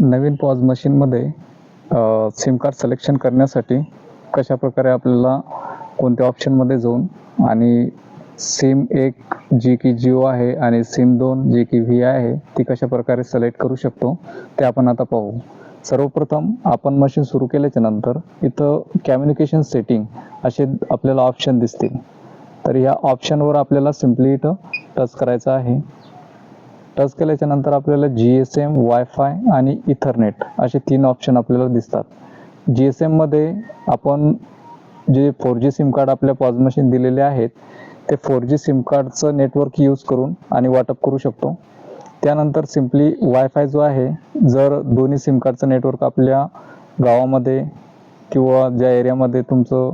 नवीन POS मशीनमध्ये SIM card selection करण्यासाठी कशा प्रकारे आपल्याला कोणत्या ऑप्शनमध्ये जाऊन आणि सिम एक जी की जिओ आहे आणि सिम दोन जी की व्ही आहे ती कशा प्रकारे सिलेक्ट करू शकतो ते आपण आता पाहू. सर्वप्रथम आपण मशीन सुरू केल्याच्यानंतर इथं कम्युनिकेशन सेटिंग असे आपल्याला ऑप्शन दिसतील. तर या ऑप्शनवर आपल्याला सिम्पली इथं टच करायचं आहे. टच केल्याच्यानंतर आपल्याला जी एस एम वायफाय आणि इथरनेट असे तीन ऑप्शन आपल्याला दिसतात. जी एस एममध्ये आपण जे फोर जी सिम कार्ड आपल्या पॉज मशीन दिलेले आहेत ते फोर जी सिम कार्डचं नेटवर्क यूज करून आणि वाटप करू शकतो. त्यानंतर सिम्पली वायफाय जो आहे जर दोन्ही सिम कार्डचं नेटवर्क आपल्या गावामध्ये किंवा ज्या एरियामध्ये तुमचं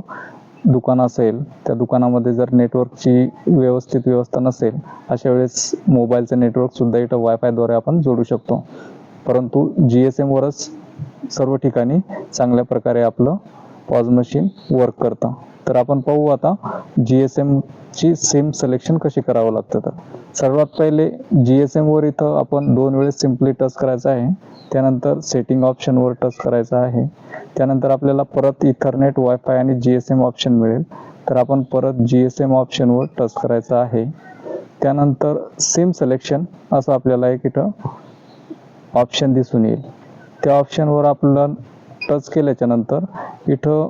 दुकान असेल त्या दुकानामध्ये जर नेटवर्कची व्यवस्थित व्यवस्था नसेल अशा वेळेस मोबाईलचं नेटवर्कसुद्धा इथं वायफायद्वारे आपण जोडू शकतो. परंतु जी एस एमवरच सर्व ठिकाणी चांगल्या प्रकारे आपलं पॉज मशीन वर्क करतं. तर आपण पाहू आता जी एस एमची सिम सिलेक्शन कशी करावं लागतं तर. सर्वात पहिले जी एस एमवर इथं आपण दोन वेळेस सिम्पली टच करायचं आहे. त्यानंतर सेटिंग ऑप्शनवर टच करायचं आहे. त्यानंतर आपल्याला परत इथरनेट वायफाय आणि जी एस एम ऑप्शन मिळेल. तर आपण परत जी एस एम ऑप्शनवर टच करायचं आहे. त्यानंतर सिम सिलेक्शन असं आपल्याला एक इथं ऑप्शन दिसून येईल. त्या ऑप्शनवर आपल्याला टच केल्याच्यानंतर इथं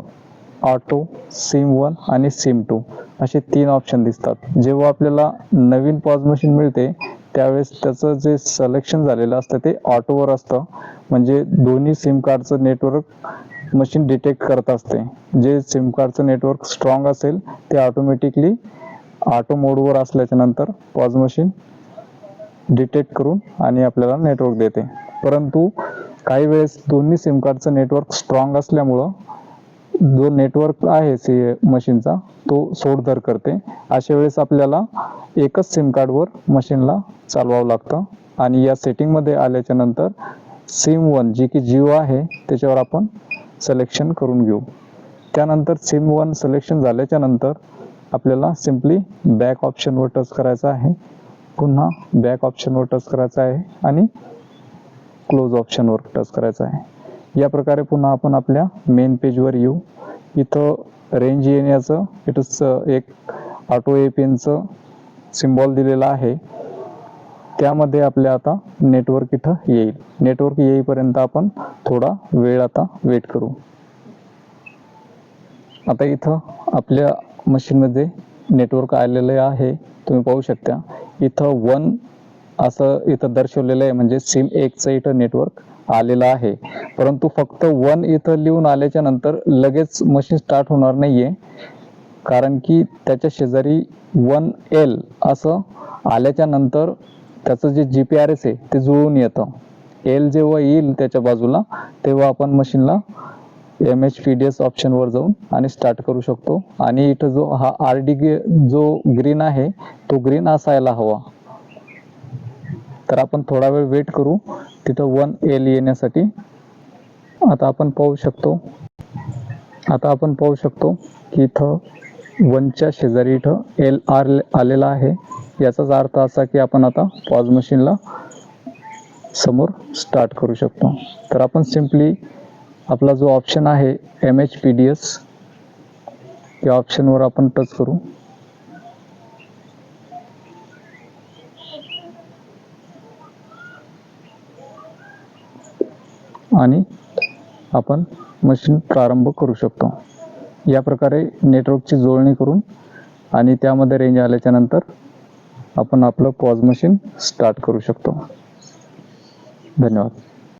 ऑटो सिम वन आणि सिम टू असे तीन ऑप्शन दिसतात. जेव्हा आपल्याला नवीन पॉज मशीन मिळते त्यावेळेस त्याचं जे सलेक्शन झालेलं असतं ते ऑटोवर असतं. म्हणजे दोन्ही सिम कार्डचं नेटवर्क मशीन डिटेक्ट करत असते. जे सिम कार्डचं नेटवर्क स्ट्रॉंग असेल ते ऑटोमॅटिकली ऑटो मोडवर असल्याच्या नंतर पॉज मशीन डिटेक्ट करून आणि आपल्याला नेटवर्क देते. परंतु काही वेळेस दोन्ही सिम कार्डचं नेटवर्क स्ट्रॉंग असल्यामुळं जो नेटवर्क आहे सी मशीनचा तो सोडधर करते. अशा वेळेस आपल्याला एकच सिम कार्डवर मशीनला चालवावं लागतं. आणि या सेटिंगमध्ये आल्याच्यानंतर सिम वन जी की जिओ आहे त्याच्यावर आपण सिलेक्शन करून घेऊ. त्यानंतर सिम वन सिलेक्शन झाल्याच्यानंतर आपल्याला सिम्पली बॅक ऑप्शनवर टच करायचं आहे. पुन्हा बॅक ऑप्शनवर टच करायचं आहे. आणि क्लोज ऑप्शनवर टच करायचं आहे. या प्रकारे पुन्हा आपण आपल्या मेन पेजवर येऊ. इथं रेंज येण्याचं इथं एक ऑटो ए सिम्बॉल दिलेला आहे. त्यामध्ये आपल्या आता नेटवर्क इथं येईल. नेटवर्क येईपर्यंत आपण थोडा वेळ आता वेट करू. आता इथं आपल्या मशीनमध्ये नेटवर्क आलेले आहे. तुम्ही पाहू शकता. इथं वन असं इथं दर्शवलेलं आहे म्हणजे सिम एकचं इथं नेटवर्क आलेलं आहे. परंतु फक्त वन इथं लिहून आल्याच्यानंतर लगेच मशीन स्टार्ट होणार नाहीये. कारण की त्याच्या शेजारी वन एल असं आल्याच्यानंतर त्याचं जे जी पी आर एस आहे ते जुळून येतं. एल जेव्हा येईल त्याच्या बाजूला तेव्हा आपण मशीनला M H P D S ऑप्शनवर जाऊन आणि स्टार्ट करू शकतो. आणि इथं जो हा आर डी जो ग्रीन आहे तो ग्रीन असायला हवा. तर आपण थोडा वेळ वेट करू. तिथं वन एल येण्यासाठी. आता आपण पाहू शकतो. आता आपण पाहू शकतो की इथं वनच्या शेजारी इथं एल आर आलेला आहे. याचाच अर्थ असा की आपण आता पॉज मशीनला समोर स्टार्ट करू शकतो. तर आपण सिम्पली आपला जो ऑप्शन आहे M H P D S या ऑप्शनवर आपण टच करू. आणि आपण मशीन प्रारंभ करू शकतो. या प्रकारे नेटवर्कची जोडणी करून आणि त्यामध्ये रेंज आल्याच्यानंतर आपण आपलं पॉज मशीन स्टार्ट करू शकतो. धन्यवाद.